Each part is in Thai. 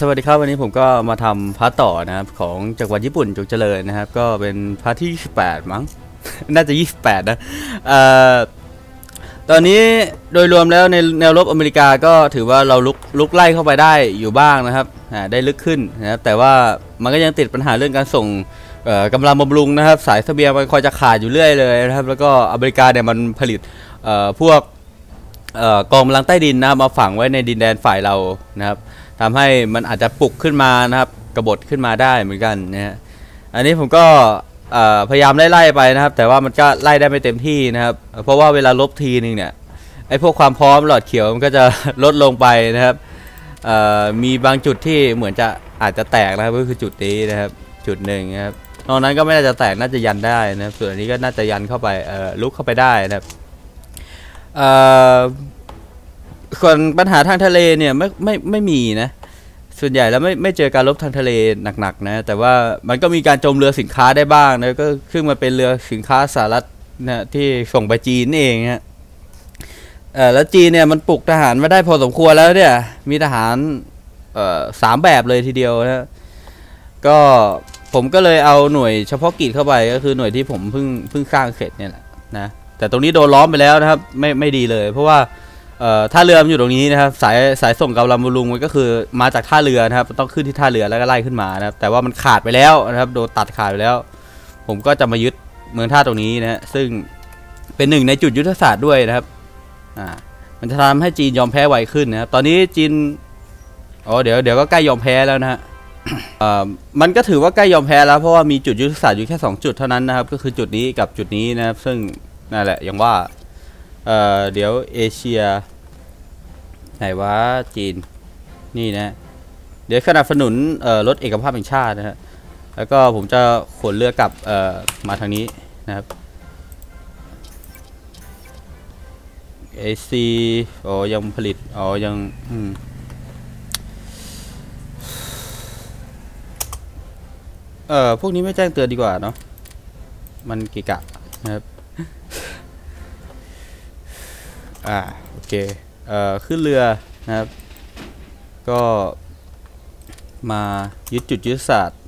สวัสดีครับวันนี้ผมก็มาทำพาร์ทต่อนะครับของจังหวัดญี่ปุ่นจงเจริญนะครับ ก็เป็นพาร์ทที่ 28 มั้ง น่าจะ 28 นะเอ่อตอนนี้โดยรวมแล้วในแนวรบอเมริกาก็ถือว่าเราลุกลุกไล่เข้าไปได้อยู่บ้างนะครับได้ลึกขึ้นนะครับแต่ว่ามันก็ยังติดปัญหาเรื่องการส่งกำลังบำรุงนะครับ สายเสบียงมันคอยจะขาดอยู่เรื่อยเลยนะครับ แล้วก็อเมริกาเนี่ยมันผลิตพวกอกองกำลังใต้ดินนะครับมาฝังไว้ในดินแดนฝ่ายเรานะครับ ทำให้มันอาจจะปลุกขึ้นมานะครับกบฏขึ้นมาได้เหมือนกันนะฮะอันนี้ผมก็พยายามไล่ๆไปนะครับ แต่ว่ามันก็ไล่ได้ไม่เต็มที่นะครับ เพราะว่าเวลาลบทีนึงเนี่ยไอ้พวกความพร้อมหลอดเขียวมันก็จะลดลงไปนะครับมีบางจุดที่เหมือนจะอาจจะแตกนะครับก็คือจุดนี้นะครับ จุดหนึ่งนะครับนอกนั้นก็ไม่น่าจะแตกน่าจะยันได้นะครับส่วนอันนี้ก็น่าจะยันเข้าไปลุกเข้าไปได้นะครับ ส่วนปัญหาทางทะเลเนี่ยไม่ไม่ไม่มีนะ ส่วนใหญ่แล้วไม่ไม่เจอการรบทางทะเลหนักๆนะ แต่ว่ามันก็มีการจมเรือสินค้าได้บ้างนะก็ขึ้นมาเป็นเรือสินค้าสหรัฐนะที่ส่งไปจีนเองฮะเออแล้วจีนเนี่ยมันปลุกทหารมาได้พอสมควรแล้วเนี่ย มีทหารเอ่อสามแบบเลยทีเดียวนะก็ผมก็เลยเอาหน่วยเฉพาะกิจเข้าไปก็คือหน่วยที่ผมเพิ่งเพิ่งสร้างเสร็จเนี่ยแหละนะแต่ตรงนี้โดนล้อมไปแล้วนะครับ ไม่ไม่ดีเลย เพราะว่า เอ่อท่าเรือมันอยู่ตรงนี้นะครับสายสายส่งกำลังบำรุงมันก็คือมาจากท่าเรือนะครับต้องขึ้นที่ท่าเรือแล้วก็ไล่ขึ้นมานะครับแต่ว่ามันขาดไปแล้วนะครับโดนตัดขาดไปแล้ว ผมก็จะมายึดเมืองท่าตรงนี้นะซึ่งเป็นหนึ่งในจุดยุทธศาสตร์ด้วยนะครับอ่ามันจะทำให้จีนยอมแพ้ไวขึ้นนะครับตอนนี้จีนอ๋อเดี๋ยวเดี๋ยวก็ใกล้ยอมแพ้แล้วนะฮะมันก็ถือว่าใกล้ยอมแพ้แล้วเพราะว่ามีจุดยุทธศาสตร์อยู่แค่สองจุดเท่านั้นนะครับ ก็คือจุดนี้กับจุดนี้นะครับ ซึ่งนั่นแหละอย่างว่า เอ่อเดี๋ยวเอเชียไหนวะจีนนี่นะเดี๋ยวสนับสนุนเอ่อรถเอกภาพแห่งชาตินะฮะแล้วก็ผมจะขนเรือกลับเอ่อมาทางนี้นะครับ AC อ๋อยังผลิตอ๋อยังอืมเออพวกนี้ไม่แจ้งเตือนดีกว่าเนาะมันกิกะนะครับ อ่าโอเคเอ่อขึ้นเรือนะครับ ก็มายึดจุดยุทธศาสตร์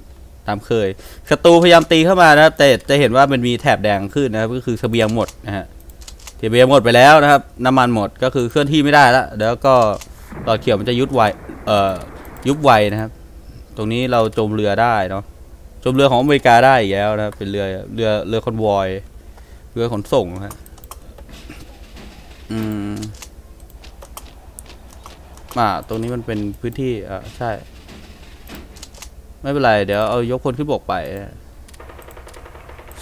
ตามเคยศัตรูพยายามตีเข้ามานะครับ แต่จะเห็นว่ามันมีแถบแดงขึ้นนะครับ ก็คือเสบียงหมดนะฮะเสบียงหมดไปแล้วนะครับ น้ำมันหมดก็คือเคลื่อนที่ไม่ได้แล้วแล้วก็หลอดเขียวมันจะยุดไวเอ่อยุบไวนะครับ ตรงนี้เราจมเรือได้เนาะจมเรือของอเมริกาได้อีกแล้วนะครับเป็นเรือเรือเรือคอนวอยเรือขนส่งนะฮะ อืมอ่าตรงนี้มันเป็นพื้นที่อ่าใช่ ไม่เป็นไร เดี๋ยวเอายกพลขึ้นบกไป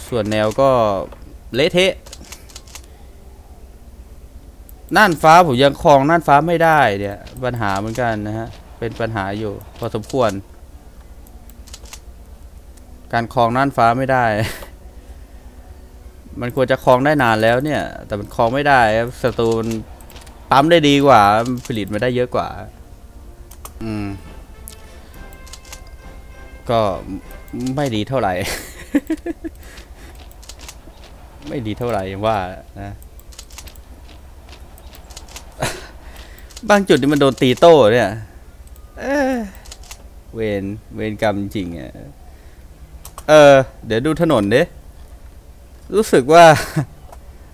ส่วนแนวก็เละเทะน่านฟ้าผมยังครองน่านฟ้าไม่ได้เนี่ย ปัญหาเหมือนกันนะฮะ เป็นปัญหาอยู่ พอสมควร การครองน่านฟ้าไม่ได้ มันควรจะครองได้นานแล้วเนี่ย แต่มันครองไม่ได้ครับศัตรูมันปั๊มได้ดีกว่า ผลิตมาได้เยอะกว่า อืม ก็ไม่ดีเท่าไหร่ ไม่ดีเท่าไหร่ยังว่านะ บางจุดนี่มันโดนตีโต้เนี่ยเวนเวนกรรมจริงอะ เออ เดี๋ยวดูถนนดิ รู้สึกว่า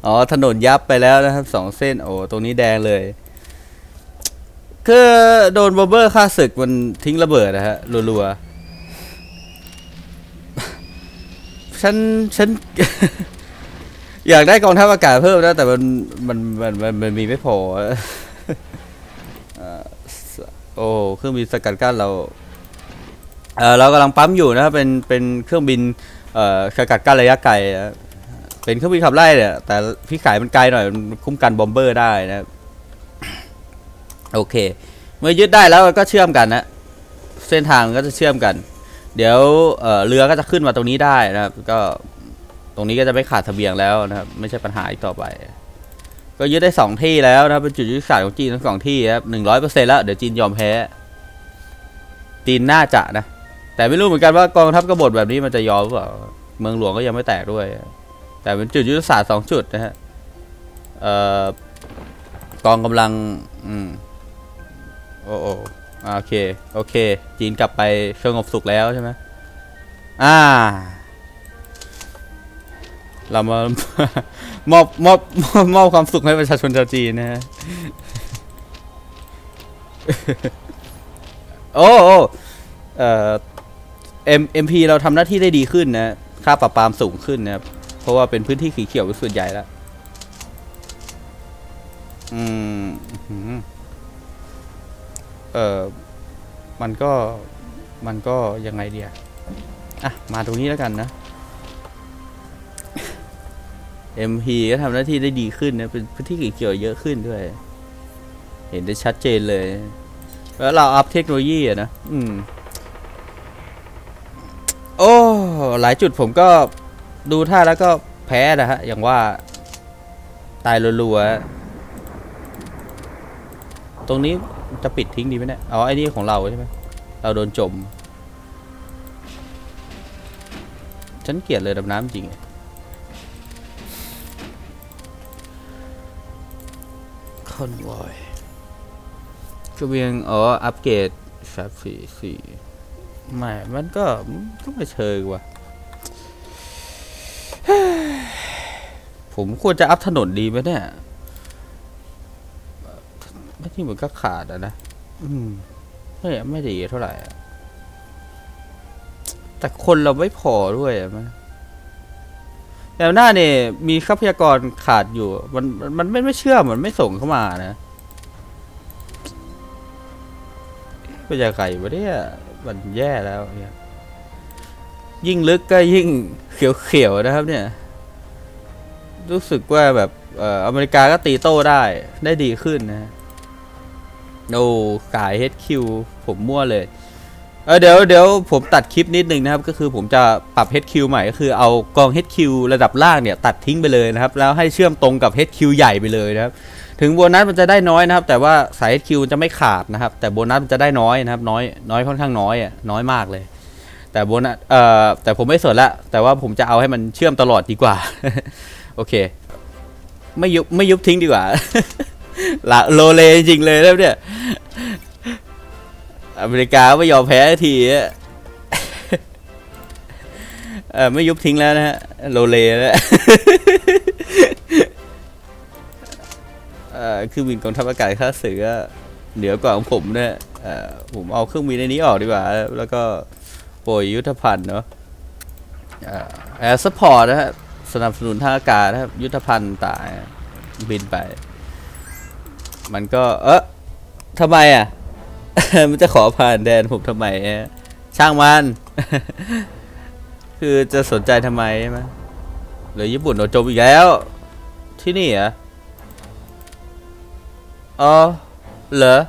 อ๋อ ถนนยับไปแล้วนะครับสองเส้น โอ้ ตรงนี้แดงเลย คือโดนบอเบอร์ค่าศึกมันทิ้งระเบิดนะฮะ รัวๆ ฉัน ฉัน อยากได้กองทัพอากาศเพิ่มนะ แต่มันมันมันมันมันมีไม่พอโอ้เครื่องบินสกัดกั้นเราเออเรากำลังปั๊มอยู่นะครับเป็นเป็นเครื่องบินเอ่อสกัดกั้นระยะไกลนะ เป็นเครื่องบินขับไล่เนี่ยแต่พี่ขายมันไกลหน่อยมันคุ้มกันบอมเบอร์ได้นะโอเค เมื่อยึดได้แล้วก็เชื่อมกันนะเส้นทางก็จะเชื่อมกัน เดี๋ยวเเรือก็จะขึ้นมาตรงนี้ได้นะครับ ก็ตรงนี้ก็จะไม่ขาดเบียงแล้วนะครับไม่ใช่ปัญหาอีกต่อไป ก็ยึดได้สองที่แล้วนะครับเป็นจุดยุทธศาสตร์ของจีนทั้งสองที่ครับหนึ่งร้อยเปอร์เซ็นต์แล้วเดี๋ยวจีนยอมแพ้จีนน่าจะนะแต่ไม่รู้เหมือนกันว่ากองทัพกบฏแบบนี้มันจะยอมหรือเปล่าเมืองหลวงก็ยังไม่แตกด้วย แต่เป็นจุดยุทธศาสตร์สองจุดนะฮะเอ่อกองกำลังอืมโอ้โอโอเค โอเค จีนกลับไปสงบสุขแล้วใช่ไหมอ่า เรามามอบมอบมอบความสุขให้ประชาชนชาวจีนนะฮะโอ้โอเอ่อเอ็มเอ็มพีเราทำหน้าที่ได้ดีขึ้นนะ ค่าปรับปรามสูงขึ้นนะครับ ราะว่าเป็นพื้นที่สีเขียวเป็นส่วนใหญ่แล้ว อืมอื้อหือเออมันก็ มันก็ยังไงเดียอะ มาตรงนี้แล้วกันนะ MP ก็ทำหน้าที่ได้ดีขึ้นนะ เป็นพื้นที่สีเขียวเยอะขึ้นด้วย เห็นได้ชัดเจนเลย แล้วเราอัพเทคโนโลยีอะนะ อืม โอ้ หลายจุดผมก็ ดูท่าแล้วก็แพ้นะฮะ อย่างว่า ตายรัวๆตรงนี้จะปิดทิ้งดีไหมเนี่ยเอาไอ้นี่ของเราใช่ไหม เราโดนจม ฉันเกลียดเลยดำน้ำจริง คอนวอยกระเบียง อ๋อ อัปเกรดสามสี่สี่ไม่ มันก็ก็ไม่เชิงว่ะ ผมควรจะอัพถนนดีไหมเนี่ยไม่ที่เหมือนก็ขาดอะนะอืมไม่ไม่ดีเท่าไหร่อะแต่คนเราไม่พอด้วยอะมันแต่หน้าเนี่ยมีทรัพยากรขาดอยู่ มันมันมันไม่ไม่เชื่อมมันไม่ส่งเข้ามานะเป็นยังไงวะเนี่ยมันแย่แล้วเนี่ยยิ่งลึกก็ยิ่งเขียวๆนะครับเนี่ย รู้สึกว่าแบบเอ่ออเมริกาก็ตีโต้ได้ได้ดีขึ้นนะโอ้กาย HQ ผมมั่วเลยเออเดี๋ยวเดี๋ยวผมตัดคลิปนิดนึงนะครับ ก็คือผมจะปรับ HQ ใหม่ก็คือเอากอง HQ ระดับล่างเนี่ย ตัดทิ้งไปเลยนะครับ แล้วให้เชื่อมตรงกับ HQ ใหญ่ไปเลยนะครับ ถึงโบนัสมันจะได้น้อยนะครับ แต่ว่าสาย HQ จะไม่ขาดนะครับ แต่โบนัสมันจะได้น้อยนะครับ น้อยน้อยค่อนข้างน้อยอะน้อยมากเลย แต่โบนัสเอ่อแต่ผมไม่สนละแต่ว่าผมจะเอาให้มันเชื่อมตลอดดีกว่า โอเค ไม่ยุบไม่ยุบทิ้งดีกว่าละโลเลจริงเลยแล้วเนี่ย อเมริกาไม่ยอมแพ้ทีอะเออไม่ยุบทิ้งแล้วนะฮะโลเลแล้วเอ่อครื่องบินกองทัพอากาศค่าศึกก็เหนือกว่าของผมเนี่ยเอ่อผมเอาเครื่องบินในนี้ออกดีกว่า แล้วก็โปรยยุทธภัณฑ์เนาะแอร์สปอร์ตนะฮะ สนับสนุนทางอากาศครับ ยุทธภัณฑ์ต่างบินไป มันก็ เออทำไมอะ มันจะขอผ่านแดนผมทำไมอะช่างมัน คือจะสนใจทำไมใช่ไหมหรือญี่ปุ่นโดนโจมอีกแล้ว ที่นี่เหรออ๋อเหรอ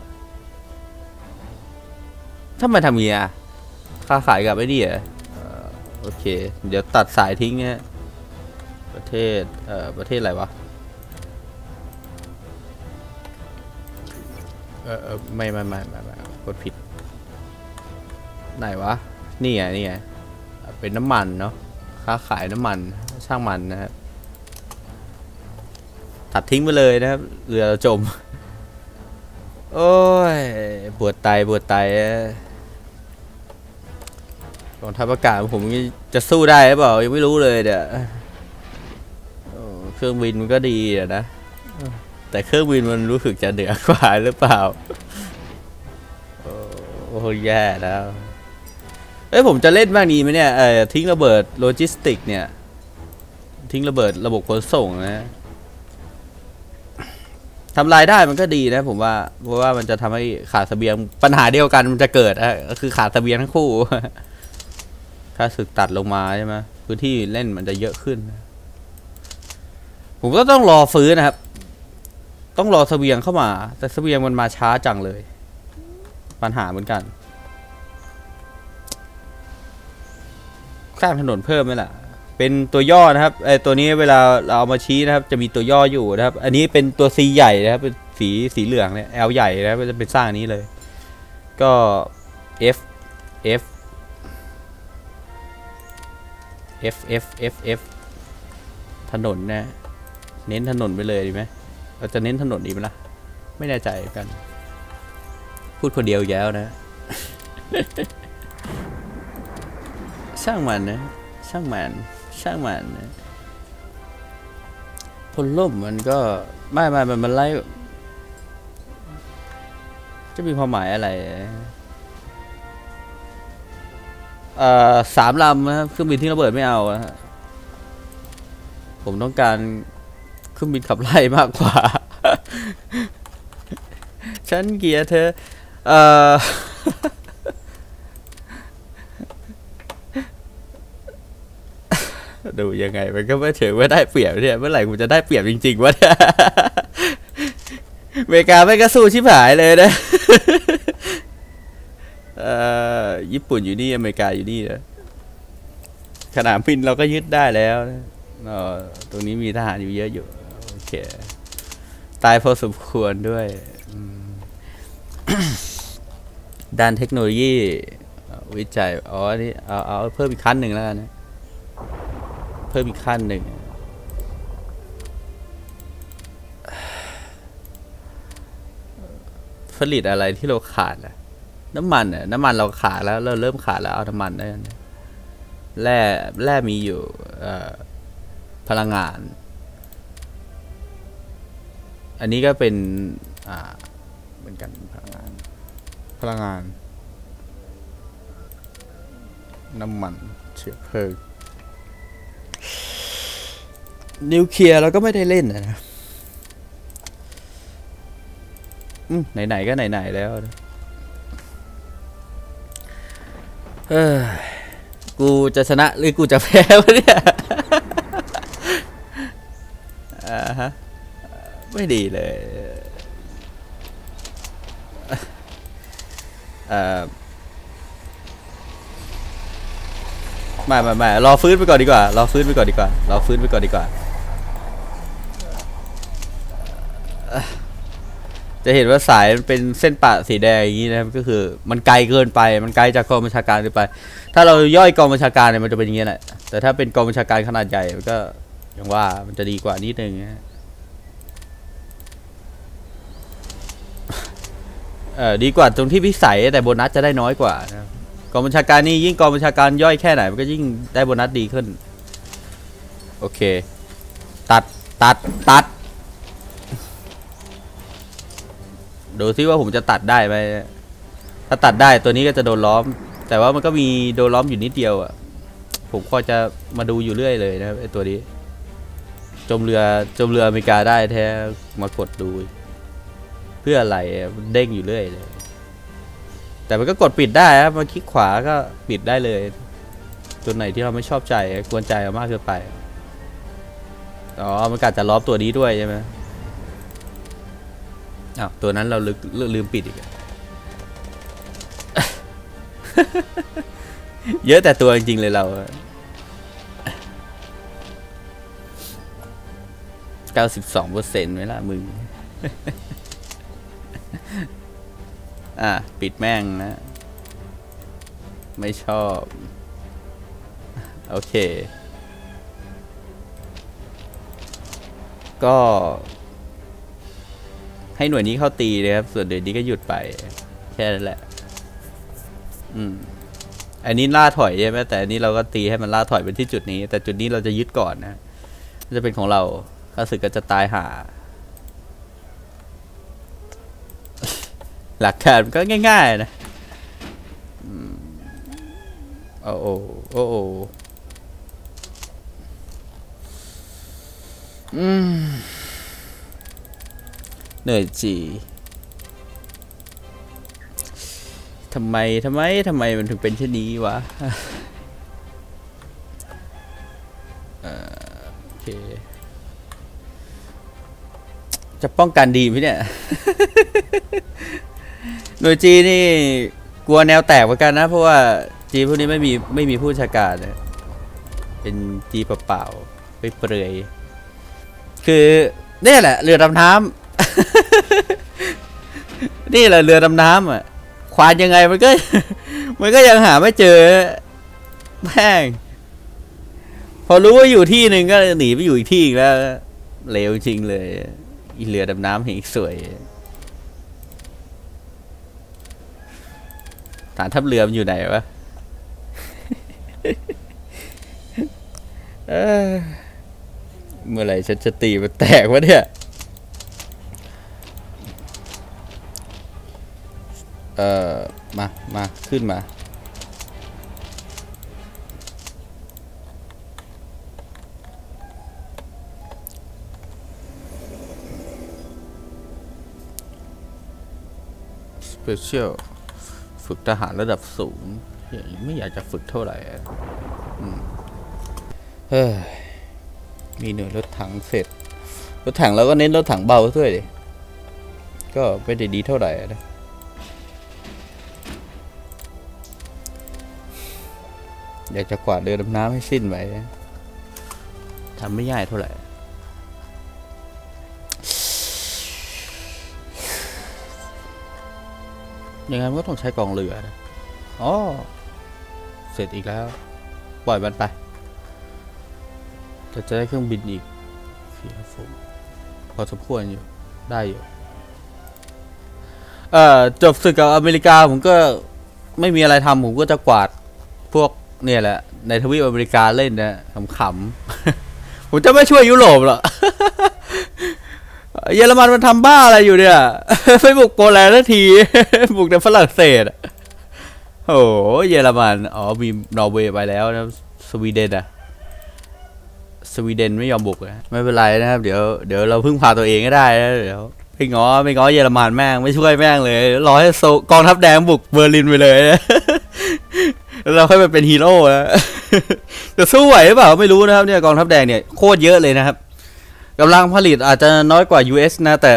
ถ้ามันทำเงี้ยค้าขายกับไอ้นี่เหรอเอ่อโอเค เดี๋ยวตัดสายทิ้งเนี่ย ประเทศ เอ่อ ประเทศอะไรวะ เออเออไม่ไม่ไม่ไม่ไม่กดผิด ไหนวะ นี่ไง นี่ไง เป็นน้ำมันเนาะ ค้าขายน้ำมัน ช่างมันนะครับ ตัดทิ้งไปเลยนะครับ เรือเราจม โอ้ย ปวดไตปวดไตกองทัพอากาศผมจะสู้ได้หรือเปล่ายังไม่รู้เลยเดี๋ยวโอ้ เครื่องบินมันก็ดีอะนะแต่เครื่องบินมันรู้สึกจะเหนือกว่าหรือเปล่า โอ้โอ้แย่แล้วเอ้ยผมจะเล่นบ้างดีไหมเนี่ยเออทิ้งระเบิดโลจิสติก เนี่ย ทิ้งระเบิดระบบขนส่งนะทำรายได้มันก็ดีนะผมว่า เพราะว่ามันจะทำให้ขาดเสบียงปัญหาเดียวกันมันจะเกิดอะก็คือขาดเสบียงทั้งคู่ ถ้าศึกตัดลงมาใช่ไหมพื้นที่เล่นมันจะเยอะขึ้น ผมก็ต้องรอฟื้นนะครับ ต้องรอเสบียงเข้ามา แต่เสบียงมันมาช้าจังเลย ปัญหาเหมือนกัน สร้างถนนเพิ่มไหมล่ะ เป็นตัวย่อนะครับไอตัวนี้เวลาเราเอามาชี้นะครับ จะมีตัวย่ออยู่นะครับ อันนี้เป็นตัว C ใหญ่นะครับ เป็นสีสีเหลืองเนี่ย L ใหญ่นะครับจะเป็นสร้างนี้เลย ก็ F F F F F F ถนนนะ เน้นถนนไปเลยดีไหมเราจะเน้นถนนดีไหมล่ะ ไม่แน่ใจกัน พูดคนเดียวแล้วนะ ช่างมันนะ ช่างมัน ช่างมันนะพลล่มมันก็ไม่ไม่มันมันไล่จะมีความหมายอะไรเอ่อสามลำนะครับเครื่องบินที่ระเบิดไม่เอาอะผมต้องการ เครื่องบินขับไล่มากกว่า ฉันเกียดเธอ เอ่อ ดูยังไง มันก็ไม่ถือว่าได้เปรียบเนี่ย เมื่อไหร่กูจะได้เปรียบจริงๆวะเนี่ยอเมริกาไม่ก็สู้ชิบหายเลยนะเอ่อญี่ปุ่นอยู่นี่อเมริกาอยู่นี่นะสนามบินเราก็ยึดได้แล้วนะตรงนี้มีทหารอยู่เยอะอยู่ เค ตายพอสมควรด้วย ด้านเทคโนโลยีวิจัย อ๋ออันนี่เอาเอาเพิ่มอีกขั้นหนึ่งแล้วกันนะเพิ่มอีกขั้นหนึ่งผลิตอะไรที่เราขาดอะน้ำมันอะน้ำมันเราขาดแล้ว เราเริ่มขาดแล้วเอาน้ำมันได้แร่แร่มีอยู่พลังงาน อันนี้ก็เป็นอ่าเหมือนกันพลังงาน พลังงาน น้ำมันเชื้อเพลิงนิวเคลียร์เราก็ไม่ได้เล่นนะอืมไหนๆก็ไหนๆแล้วนะเอ้ยกูจะชนะหรือกูจะแพ้วะเนี่ย ไม่ดีเลยเออไม่ไม่ไม่รอฟื้นไปก่อนดีกว่ารอฟื้นไปก่อนดีกว่ารอฟื้นไปก่อนดีกว่า จะเห็นว่าสายมันเป็นเส้นปะสีแดงอย่างนี้นะครับก็คือ มันไกลเกินไปมันไกลจากกองบัญชาการเกินไป ถ้าเราย่อยกองบัญชาการเนี่ยมันจะเป็นอย่างนี้แหละแต่ถ้าเป็นกองบัญชาการขนาดใหญ่มันก็อย่างว่ามันจะดีกว่านิดนึงนะ เออดีกว่าตรงที่พิสัยแต่โบนัสจะได้น้อยกว่านะกองบัญชาการนี่ยิ่งกองบัญชาการย่อยแค่ไหนมันก็ยิ่งได้โบนัสดีขึ้น โอเค ตัดตัดตัดดูซิว่าผมจะตัดได้ไหมถ้าตัดได้ตัวนี้ก็จะโดนล้อม แต่ว่ามันก็มีโดนล้อมอยู่นิดเดียวอะ ผมก็จะมาดูอยู่เรื่อยเลยนะไอตัวนี้ จมเรือจมเรืออเมริกาได้แท้มากดดู เพื่ออะไรมันเด้งอยู่เรื่อยเลย แต่มันก็กดปิดได้ครับมาคลิกขวาก็ปิดได้เลยตัวไหนที่เราไม่ชอบใจกวนใจเรามากเกินไปอ๋อมันกัดจะล้อมตัวนี้ด้วยใช่ไหมอ้าวตัวนั้นเราลืมลืมลืมปิดอีกเยอะแต่ตัวจริงๆเลยเราเก้าสิบสองเปอร์เซ็นต์ไหมล่ะมึง อะ ปิดแม่งนะ ไม่ชอบ โอเค ก็ ให้หน่วยนี้เข้าตีเลยครับ ส่วนเดี๋ยวนี้ก็หยุดไป แค่นั้นแหละ อืม อันนี้ล่าถอยใช่ไหมแต่อันนี้เราก็ตีให้มันล่าถอยเป็นที่จุดนี้ แต่จุดนี้เราจะยึดก่อนนะ จะเป็นของเราข้าศึกก็จะตายหา หลักการมันก็ง่าย ๆ นะโอ้โอ้โอ้โอ้เหนื่อยจีทำไม ทำไม ทำไมมันถึงเป็นเช่นนี้วะโอเค จะป้องกันดีไหมเนี่ย หน่วยจีนี่กลัวแนวแตกเหมือนกันนะ เพราะว่าจีพวกนี้ไม่มีไม่มีผู้บัญชาการนะเป็นจีเปล่าๆไปเปลือยคือเนี่ยแหละเรือดำน้ำนี่แหละเรือดำน้ำอะควานยังไงมันก็ มันก็ยังหาไม่เจอแม่งพอรู้ว่าอยู่ที่หนึ่งก็หนีไปอยู่อีกที่อีกแล้วเลวจริงเลยอีเรือดำน้ำเห็นอีกสวย ฐานทัพเรือมันอยู่ไหนวะเมื่อไหร่ฉันจะตีมันแตกวะเนี่ยเอ่อมา มา ขึ้นมาสเปเชียล ฝึกทหารระดับสูง ไม่อยากจะฝึกเท่าไหร่เฮ้ยมีหน่วยรถถังเสร็จ รถถังเราก็เน้นรถถังเบาด้วยดิก็ไม่ได้ดีเท่าไหร่นะอยากจะกวาดเรือดำน้ำให้สิ้นไปทำไม่ง่ายเท่าไหร่ ยังไงมันก็ต้องใช้กองเรือนะอ๋อเสร็จอีกแล้ว ปล่อยมันไปแต่จะได้เครื่องบินอีกเสียผมพอสมควรอยู่ ได้อยู่ เอ่อ จบศึกกับอเมริกาผมก็ไม่มีอะไรทำผมก็จะกวาดพวกเนี่ยแหละ ในทวีปอเมริกาเล่นนะขำๆผมจะไม่ช่วยยุโรปหรอก เยอรมันมันทำบ้าอะไรอยู่เนี่ยไปบุกโปแลนด์ทันที บุกในฝรั่งเศสโอ้เยอรมัน อ๋อ มีนอร์เวย์ไปแล้วนะ สวีเดนอะสวีเดนไม่ยอมบุกนะไม่เป็นไรนะครับ เดี๋ยวเดี๋ยวเราพึ่งพาตัวเองก็ได้นะเดี๋ยวไม่ง้อไม่ง้อเยอรมันแม่งไม่ช่วยแม่งเลยรอให้โซกองทัพแดงบุกเบอร์ลินไปเลยนะเราค่อยไปเป็นฮีโร่นะจะสู้ไหวหรือเปล่าไม่รู้นะครับเนี่ยกองทัพแดงเนี่ยโคตรเยอะเลยนะครับ กำลังผลิตอาจจะน้อยกว่า US นะ แต่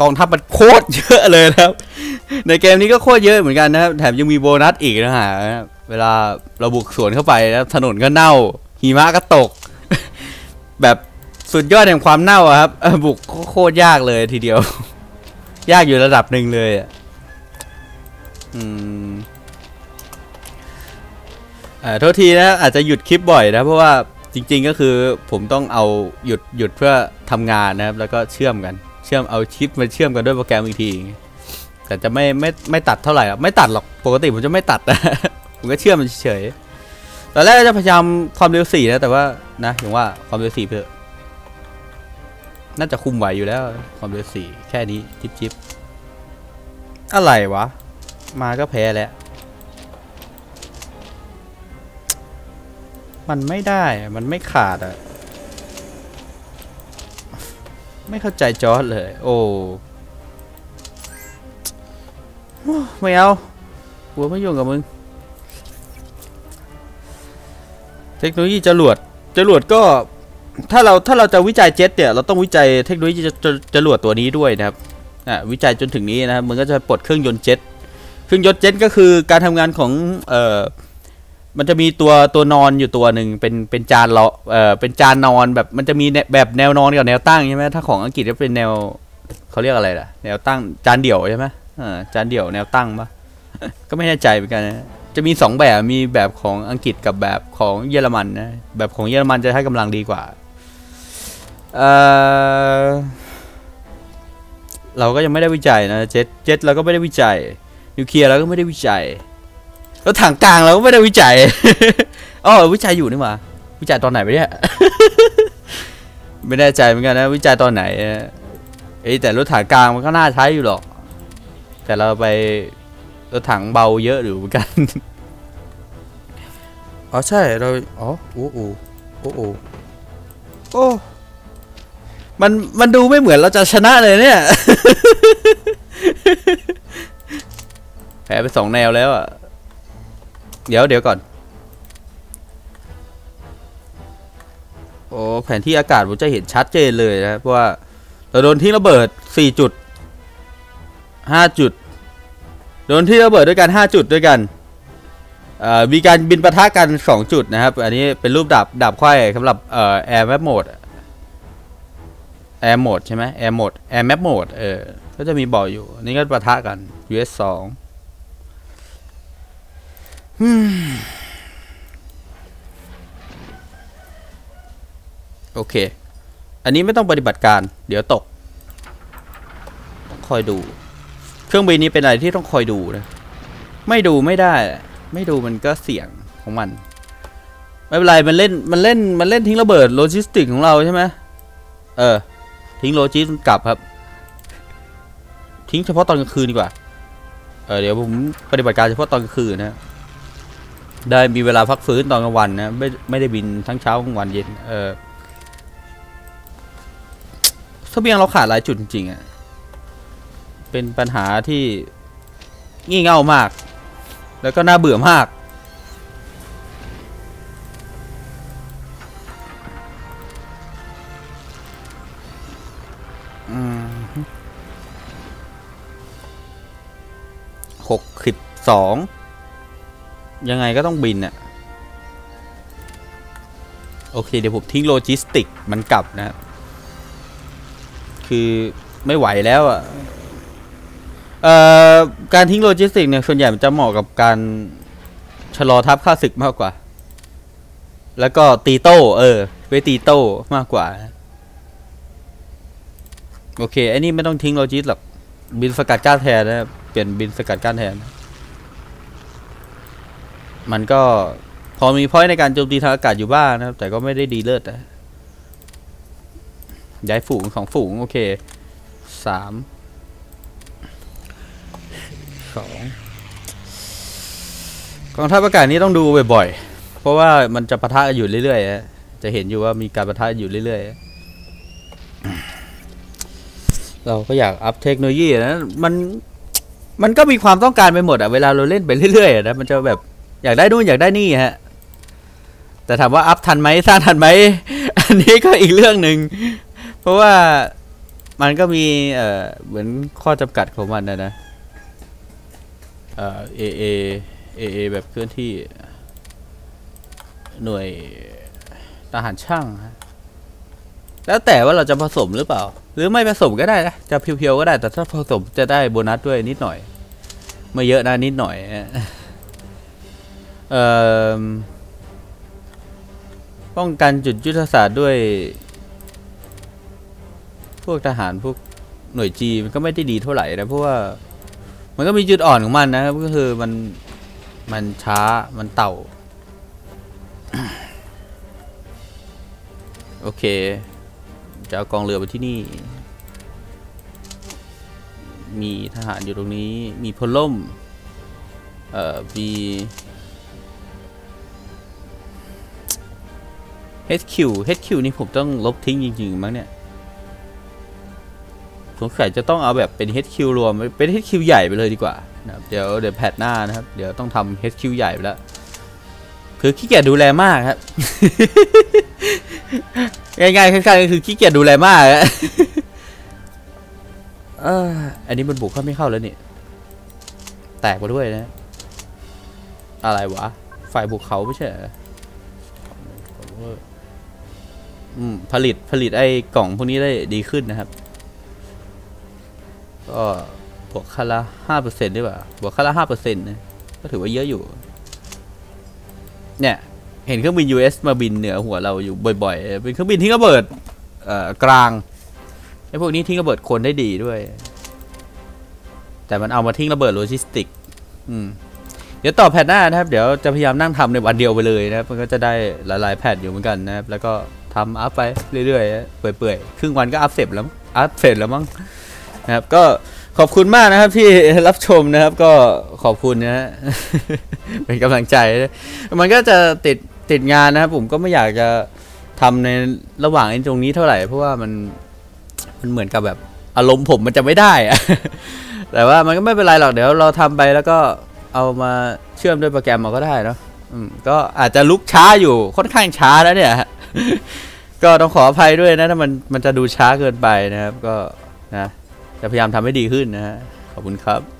กองทัพมันโคตรเยอะเลยนะครับ ในเกมนี้ก็โคตรเยอะเหมือนกันนะครับ แถมยังมีโบนัสอีกนะฮะเวลาเราบุกสวนเข้าไปนะถนนก็เน่า หิมะก็ตก แบบสุดยอดแห่งความเน่าครับบุกโคตรยากเลยทีเดียว ยากอยู่ระดับหนึ่งเลยอะอืมเอ่อโทษทีนะอาจจะหยุดคลิปบ่อยนะเพราะว่า จริงๆก็คือผมต้องเอาหยุดหยุดเพื่อทำงานนะครับ แล้วก็เชื่อมกัน เชื่อมเอาคลิปมาเชื่อมกันด้วยโปรแกรมอีกทีแต่จะไม่ไม่ไม่ตัดเท่าไหร่ไม่ตัดหรอกปกติผมจะไม่ตัดนะผมก็เชื่อมมันเฉยตอนแรกจะพยายามความเร็วสี่นะแต่ว่านะอย่างว่าความเร็วสี่เพื่อะน่าจะคุมไหวอยู่แล้ว ความเร็วสี่แค่นี้จิบจิบอะไรวะ มาก็แพ้แล้ว มันไม่ได้ มันไม่ขาดอะไม่เข้าใจจอร์ดเลย โอ้ ไม่เอาหัวไม่ยุ่งกับมึง เทคโนโลยีจรวดจรวดก็ ถ้าเราถ้าเราจะวิจัยเจ็ตเนี่ย เราต้องวิจัยเทคโนโลยีจจจรวดตัวนี้ด้วยนะครับอะวิจัยจนถึงนี้นะครับ มันก็จะปลดเครื่องยนต์เจ็ต เครื่องยนต์เจ็ตก็คือการทำงานของเอ่อ มันจะมีตัวตัวนอนอยู่ตัวหนึ่งเป็นเป็นจานเราะเอ่อเป็นจานนอนแบบมันจะมีแนแบบแนวนอนกับแนวตั้งใช่ไหมถ้าของอังกฤษก็เป็นแนวเขาเรียกอะไรล่ะ แนวตั้งจานเดี่ยวใช่ไหมเออจานเดี่ยวแนวตั้งปะก็ไม่แน่ใจเหมือนกันนะจะมีสองแบบมีแบบของอังกฤษกับแบบของเยอรมันนะแบบของเยอรมันจะให้กำลังดีกว่าเออเราก็ยังไม่ได้วิจัยนะเจ็ตเจ็ตเราก็ไม่ได้วิจัยนิวเคลียร์เราก็ไม่ได้วิจัย แล้วถังกลางเราก็ไม่ได้วิจัยอ๋อวิจัยอยู่นี่หว่าวิจัยตอนไหนไปเนี่ยไม่แน่ใจเหมือนกันนะ วิจัยตอนไหนเอ้แต่รถถังกลางมันก็น่าใช้อยู่หรอก แต่เราไปรถถังเบาเยอะอยู่เหมือนกันอ๋อใช่เราอ๋อโอ้โหโอ้โหโอ้มันมันดูไม่เหมือนเราจะชนะเลยเนี่ยแพ้ไปสองแนวแล้วอะ เดี๋ยวเดี๋ยวก่อน โอ้แผนที่อากาศผมจะเห็นชัดเจนเลยนะเพราะว่าเราโดนทิ้งระเบิดสี่จุดห้าจุด โดนที่ระเบิดด้วยกันห้าจุดด้วยกันมีการบินปะทะกันสองจุดนะครับ อันนี้เป็นรูปดาบดาบไขว้สำหรับออแอร์แมปโหมดแอร์โหมดใช่ไหมแอร์โหมดแอร์แมปโหมดเออก็จะมีบอกอยู่ นี่ก็ปะทะกัน US สอง โอเค อันนี้ไม่ต้องปฏิบัติการ เดี๋ยวตก คอยดู เครื่องบินนี้เป็นอะไรที่ต้องคอยดูนะ ไม่ดูไม่ได้ ไม่ดูมันก็เสี่ยงของมัน ไม่เป็นไร มันเล่น มันเล่น มันเล่นทิ้งระเบิดโลจิสติกของเราใช่ไหมเออ ทิ้งโลจิสกลับครับ ทิ้งเฉพาะตอนกลางคืนดีกว่า เออเดี๋ยวผมปฏิบัติการเฉพาะตอนกลางคืนนะ ได้มีเวลาพักฟื้นตอนกลางวันนะไม่ไม่ได้บินทั้งเช้ากลางวันเย็น เออเบียงเราขาดหลายจุดจริงๆอะเป็นปัญหาที่งี่เง่ามาก แล้วก็น่าเบื่อมาก หกสิบสอง ยังไงก็ต้องบินอะโอเค เดี๋ยวผมทิ้งโลจิสติกมันกลับนะครับ คือไม่ไหวแล้วอะเอ่อการทิ้งโลจิสติกเนี่ย ส่วนใหญ่มันจะเหมาะกับการชะลอทับค่าศึกมากกว่า แล้วก็ตีโต้ เออไว้ตีโต้มากกว่า โอเคไอ้นี่ไม่ต้องทิ้งโลจิสหรอกบินสกัดก้านแทนนะเปลี่ยนบินสกัดก้านแทน มันก็พอมีพอยในการโจมตีทางอากาศอยู่บ้างนะครับ แต่ก็ไม่ได้ดีเลิศนะย้ายฝูงสองฝูง โอเคสามสองกองทัพอากาศนี้ต้องดูบ่อยๆ เพราะว่ามันจะปะทะกันอยู่เรื่อยๆฮะจะเห็นอยู่ว่ามีการปะทะอยู่เรื่อยๆ เราก็อยากอัพเทคโนโลยีนะ มัน มันก็มีความต้องการไปหมดอะเวลาเราเล่นไปเรื่อยๆนะ มันจะแบบ อยากได้นู่นอยากได้นี่ฮะ แต่ถามว่าอัพทันไหมสร้างทันไหม อันนี้ก็อีกเรื่องหนึ่ง เพราะว่ามันก็มีเอ่อเหมือนข้อจำกัดของมันนะนะ เอ่อ AA AA แบบเคลื่อนที่ หน่วยทหารช่าง แล้วแต่ว่าเราจะผสมหรือเปล่า หรือไม่ผสมก็ได้นะ จะเพียวๆก็ได้ แต่ถ้าผสมจะได้โบนัสด้วยนิดหน่อย ไม่เยอะนะนิดหน่อย ป้องกันจุดยุทธศาสตร์ด้วย พวกทหารพวกหน่วยจีมันก็ไม่ได้ดีเท่าไหร่นะเพราะว่า มันก็มีจุดอ่อนของมันนะครับก็คือมันมันช้ามันเต่า โอเค จะเอากองเรือไปที่นี่ มีทหารอยู่ตรงนี้ มีพลล่ม เอ่อมี HQ HQ นี่ผมต้องลบทิ้งจริงๆมั้งเนี่ยสงสัยจะต้องเอาแบบเป็น HQ รวมเป็น HQ ใหญ่ไปเลยดีกว่านะครับเดี๋ยวเดี๋ยวแพทหน้านะครับ เดี๋ยวต้องทำ HQ ใหญ่ไปแล้ว คือขี้เกียจดูแลมากครับ ง่ายๆขั้นๆก็คือขี้เกียจดูแลมากอะเอออันนี้มันบุกเข้าไม่เข้าแล้วนี่ แตกมาด้วยนะ อะไรวะ ฝ่ายบุกเขาไม่ใช่เหรออืม ผลิตผลิตไอ้กล่องพวกนี้ได้ดีขึ้นนะครับ ก็บวกค่าละห้าเปอร์เซ็นต์ได้ป่ะบวกค่าละห้าเปอร์เซ็นต์นะก็ถือว่าเยอะอยู่ เนี่ย เห็นเครื่องบิน US มาบินเหนือหัวเราอยู่บ่อยๆ เป็นเครื่องบินทิ้งระเบิดเอ่อกลางไอ้พวกนี้ทิ้งระเบิดคนได้ดีด้วย แต่มันเอามาทิ้งระเบิดโลจิสติก อืมเดี๋ยวต่อแพทหน้านะครับ เดี๋ยวจะพยายามนั่งทำในวันเดียวไปเลยนะครับ มันก็จะได้หลายๆแพทอยู่เหมือนกันนะครับ แล้วก็ ทำอัพไปเรื่อยๆ เปื่อยๆ ครึ่งวันก็อัพเสร็จแล้วมั้งอัพเสร็จแล้วมั้งนะครับ ก็ขอบคุณมากนะครับที่รับชมนะครับ ก็ขอบคุณนะฮะ เป็นกำลังใจนะมันก็จะติดติดงานนะครับผมก็ไม่อยากจะทำในระหว่างไอ้ตรงนี้เท่าไหร่ เพราะว่ามันมันเหมือนกับแบบอารมณ์ผมมันจะไม่ได้อะแต่ว่ามันก็ไม่เป็นไรหรอกเดี๋ยวเราทำไปแล้วก็เอามาเชื่อมด้วยโปรแกรมมาก็ได้เนาะก็อาจจะลุกช้าอยู่ค่อนข้างช้าแล้วเนี่ย ก็ต้องขออภัยด้วยนะถ้ามันมันจะดูช้าเกินไปนะครับ ก็นะจะพยายามทำให้ดีขึ้นนะฮะขอบคุณครับ